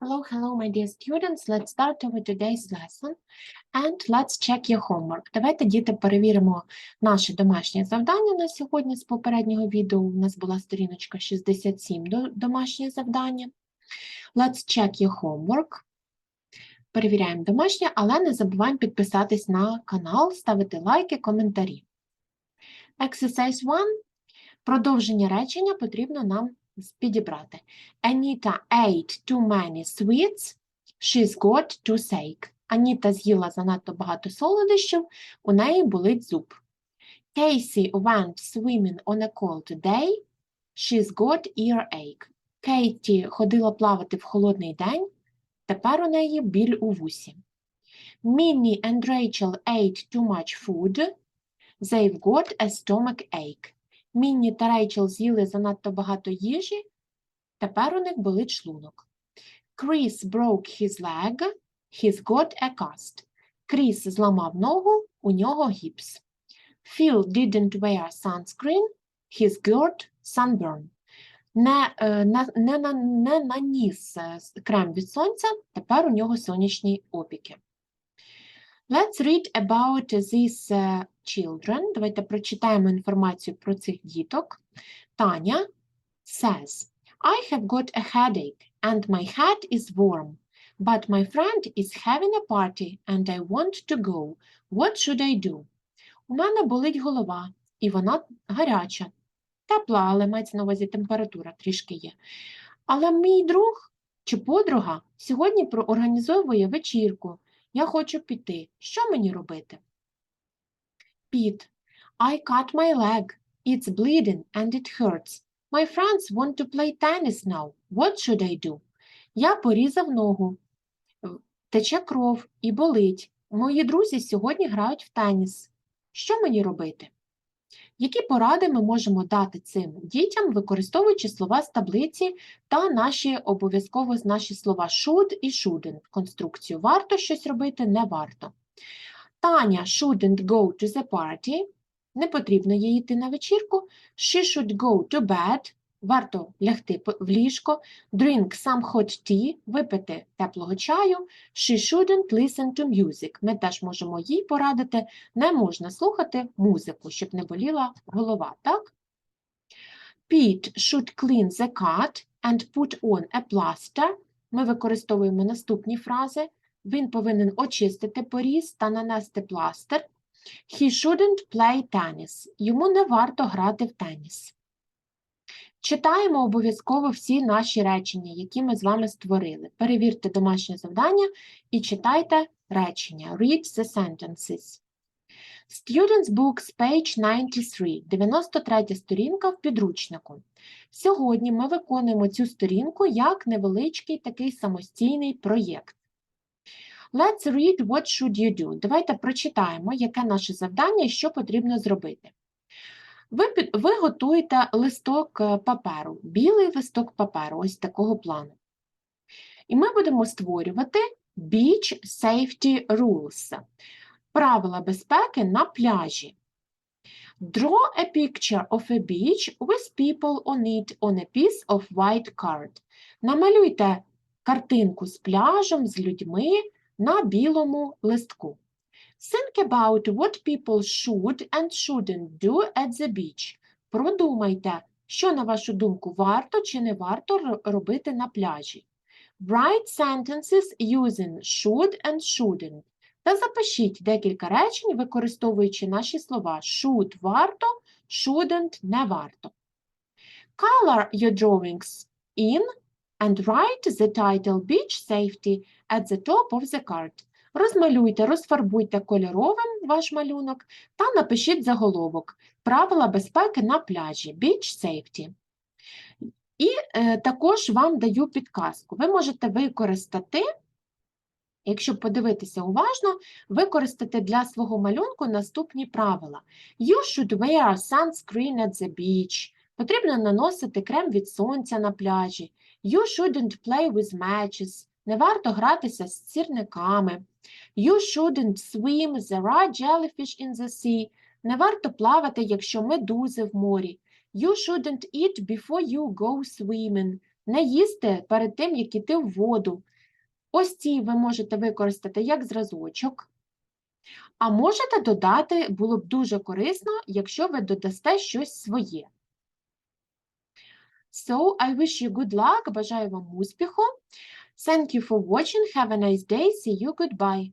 Hello, hello, my dear students. Let's start with today's lesson and let's check your homework. Давайте, діти, перевіримо наше домашнє завдання на сьогодні з попереднього відео. У нас була сторіночка 67 до домашнє завдання. Let's check your homework. Перевіряємо домашнє, але не забуваємо підписатись на канал, ставити лайки, коментарі. Exercise 1. Продовження речення потрібно нам підібрати. Anita ate too many sweets. She's got toothache. Аніта з'їла занадто багато солодощів, у неї болить зуб. Casey went swimming on a cold day. She's got earache. Кейті ходила плавати в холодний день, тепер у неї біль у вусі. Minnie and Rachel ate too much food. They've got a stomach ache. Мінні та Рейчел з'їли занадто багато їжі, тепер у них болить шлунок. Chris broke his leg, he's got a cast. Кріс зламав ногу, у нього гіпс. Phil didn't wear sunscreen, he's got sunburn. Не, е, на, не, не наніс е, крем від сонця, тепер у нього сонячні опіки. Let's read about these е, children. Давайте прочитаємо інформацію про цих діток. Таня says, I have got a headache and my head is warm, but my friend is having a party and I want to go. What should I do? У мене болить голова, і вона гаряча. Тепла, але мається на увазі температура трішки є. Але мій друг чи подруга сьогодні проорганізовує вечірку. Я хочу піти. Що мені робити? Піт. I cut my leg. It's bleeding and it hurts. My friends want to play tennis now. What should I do? Я порізав ногу. Тече кров і болить. Мої друзі сьогодні грають в теніс. Що мені робити? Які поради ми можемо дати цим дітям, використовуючи слова з таблиці та наші обов'язково наші слова should і shouldn't. Конструкцію варто щось робити, не варто. Таня shouldn't go to the party. Не потрібно їй йти на вечірку. She should go to bed. Варто лягти в ліжко. Drink some hot tea. Випити теплого чаю. She shouldn't listen to music. Ми теж можемо їй порадити. Не можна слухати музику, щоб не боліла голова, так? Pete should clean the cut and put on a plaster. Ми використовуємо наступні фрази. Він повинен очистити поріз та нанести пластир. He shouldn't play tennis. Йому не варто грати в теніс. Читаємо обов'язково всі наші речення, які ми з вами створили. Перевірте домашнє завдання і читайте речення. Read the sentences. Students Books, page 93, 93 сторінка в підручнику. Сьогодні ми виконуємо цю сторінку як невеличкий такий самостійний проєкт. Let's read what should you do. Давайте прочитаємо, яке наше завдання і що потрібно зробити. Ви, ви готуєте листок е, паперу, білий листок паперу, ось такого плану. І ми будемо створювати Beach Safety Rules. Правила безпеки на пляжі. Draw a picture of a beach with people on it on a piece of white card. Намалюйте картинку з пляжем, з людьми на білому листку. Think about what people should and shouldn't do at the beach. Продумайте, що, на вашу думку, варто чи не варто робити на пляжі. Write sentences using should and shouldn't. Та запишіть декілька речень, використовуючи наші слова should – варто, shouldn't – не варто. Color your drawings in and write the title Beach Safety at the top of the card. Розмалюйте, розфарбуйте кольоровим ваш малюнок та напишіть заголовок Правила безпеки на пляжі Beach Safety. І е, також вам даю підказку. Ви можете використати, якщо подивитися уважно, використати для свого малюнку наступні правила. You should wear sunscreen at the beach. Потрібно наносити крем від сонця на пляжі. You shouldn't play with matches. Не варто гратися з сірниками. You shouldn't swim, there are jellyfish in the sea. Не варто плавати, якщо медузи в морі. You shouldn't eat before you go swimming. Не їсти перед тим, як іти в воду. Ось ці ви можете використати як зразочок, а можете додати, було б дуже корисно, якщо ви додасте щось своє. So, I wish you good luck, бажаю вам успіху. Thank you for watching, have a nice day, see you, goodbye.